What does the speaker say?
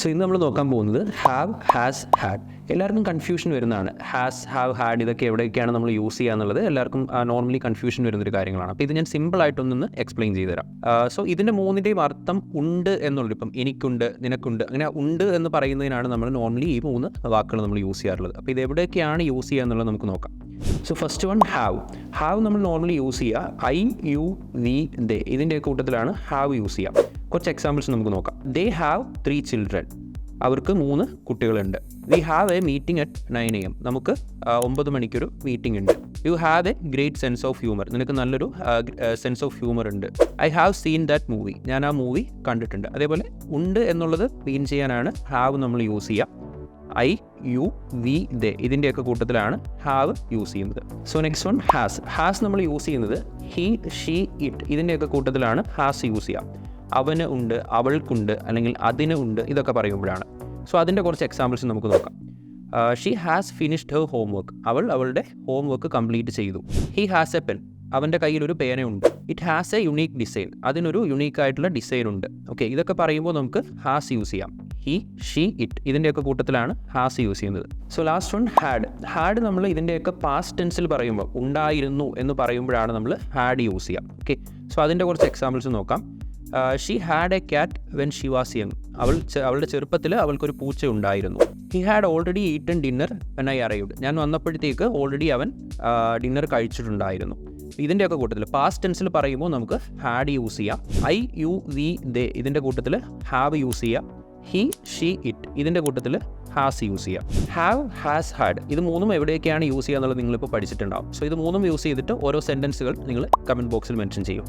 So ഇന്ന് നമ്മൾ നോക്കാൻ പോകുന്നത് ഹാവ് ഹാസ് ഹാഡ് എല്ലാവർക്കും കൺഫ്യൂഷൻ വരുന്നതാണ്. ഹാസ് ഹാവ് ഹാഡ് ഇതൊക്കെ എവിടെയൊക്കെയാണ് നമ്മൾ യൂസ് ചെയ്യുക എന്നുള്ളത് എല്ലാവർക്കും നോർമലി കൺഫ്യൂഷൻ വരുന്നൊരു കാര്യങ്ങളാണ്. അപ്പോൾ ഇത് ഞാൻ സിമ്പിൾ ആയിട്ടൊന്ന് എക്സ്പ്ലെയിൻ ചെയ്തു തരാം സോ ഇതിന്റെ മൂന്നിന്റെയും അർത്ഥം ഉണ്ട് എന്നുള്ളത് ഇപ്പം എനിക്കുണ്ട് നിനക്കുണ്ട് അങ്ങനെ ഉണ്ട് എന്ന് പറയുന്നതിനാണ് നമ്മൾ നോർമലി ഈ മൂന്ന് വാക്കുകൾ നമ്മൾ യൂസ് ചെയ്യാറുള്ളത്. അപ്പോൾ ഇത് എവിടെയൊക്കെയാണ് യൂസ് ചെയ്യുക എന്നുള്ളത് നമുക്ക് നോക്കാം. So first one have have നമ്മൾ നോർമലി യൂസ് ചെയ്യുക. ഐ യു വി ദേ ഇതിന്റെ കൂട്ടത്തിലാണ് ഹാവ് യൂസ് ചെയ്യുക. കുറച്ച് എക്സാമ്പിൾസ് നമുക്ക് നോക്കാം. ദേ ഹാവ് ത്രീ ചിൽഡ്രൻ അവർക്ക് മൂന്ന് കുട്ടികളുണ്ട്. We have a meeting at nine A M നമുക്ക് ഒമ്പത് മണിക്കൊരു മീറ്റിംഗ് ഉണ്ട്. You have a great sense of humour നിനക്ക് നല്ലൊരു സെൻസ് ഓഫ് ഹ്യൂമർ ഉണ്ട്. I have seen that movie ഞാൻ ആ മൂവി കണ്ടിട്ടുണ്ട്. അതേപോലെ ഉണ്ട് എന്നുള്ളത് മീൻ ചെയ്യാനാണ് ഹാവ് നമ്മൾ യൂസ് ചെയ്യുക ഐ യു വി ദേ ഇതിന്റെയൊക്കെ കൂട്ടത്തിലാണ് ഹാവ് യൂസ് ചെയ്യുന്നത്. So next one has has നമ്മൾ യൂസ് ചെയ്യുന്നത് ഹി ഷീ ഇറ്റ് ഇതിന്റെയൊക്കെ കൂട്ടത്തിലാണ് ഹാസ് യൂസ് ചെയ്യുക അവന് ഉണ്ട് അവൾക്കുണ്ട് അല്ലെങ്കിൽ അതിന് ഉണ്ട് ഇതൊക്കെ പറയുമ്പോഴാണ്. സോ അതിന്റെ കുറച്ച് എക്സാമ്പിൾസ് നമുക്ക് നോക്കാം. She has finished her homework അവൾ അവളുടെ ഹോം വർക്ക് കംപ്ലീറ്റ് ചെയ്തു. ഹി ഹാസ് എ പെൻ അവന്റെ കയ്യിൽ ഒരു പേനയുണ്ട് it has a unique design അതിനൊരു യുണീക്ക് ആയിട്ടുള്ള ഡിസൈൻ ഉണ്ട്. ഓക്കെ ഇതൊക്കെ പറയുമ്പോൾ നമുക്ക് ഹാസ് യൂസ് ചെയ്യാം. ഹി ഷീ ഇറ്റ് ഇതിന്റെയൊക്കെ കൂട്ടത്തിലാണ് ഹാസ് യൂസ് ചെയ്യുന്നത്. So last one had had നമ്മൾ ഇതിന്റെയൊക്കെ പാസ്റ്റ് ടെൻസിൽ പറയുമ്പോൾ ഉണ്ടായിരുന്നു എന്ന് പറയുമ്പോഴാണ് നമ്മൾ ഹാഡ് യൂസ് ചെയ്യാം. ഓക്കെ സോ അതിന്റെ കുറച്ച് എക്സാമ്പിൾസ് നോക്കാം. She had a cat when she was young അവൾ അവളുടെ ചെറുപ്പത്തിൽ അവൾക്കൊരു പൂച്ച ഉണ്ടായിരുന്നു. He had already eaten dinner when I arrived ഞാൻ വന്നപ്പോഴത്തേക്ക് ഓൾറെഡി അവൻ ഡിന്നർ കഴിച്ചിട്ടുണ്ടായിരുന്നു. ഇതിന്റെയൊക്കെ കൂട്ടത്തിൽ പാസ്റ്റ് ടെൻസിൽ പറയുമ്പോൾ നമുക്ക് ഹാഡ് യൂസ് ചെയ്യാം. ഐ യു വി ദേ ഇതിന്റെ കൂട്ടത്തിൽ ഹാവ് യൂസ് ചെയ്യാം. ഹി ഷീ ഇറ്റ് ഇതിന്റെ കൂട്ടത്തിൽ ഹാസ് യൂസ് ചെയ്യാം. ഹാവ് ഹാസ് ഹാഡ് ഇത് മൂന്നും എവിടെയൊക്കെയാണ് യൂസ് ചെയ്യുക എന്നുള്ളത് നിങ്ങളിപ്പോൾ പഠിച്ചിട്ടുണ്ടാവും. സോ ഇത് മൂന്നും യൂസ് ചെയ്തിട്ട് ഓരോ സെന്റൻസുകൾ നിങ്ങൾ കമന്റ് ബോക്സിൽ മെൻഷൻ ചെയ്യും.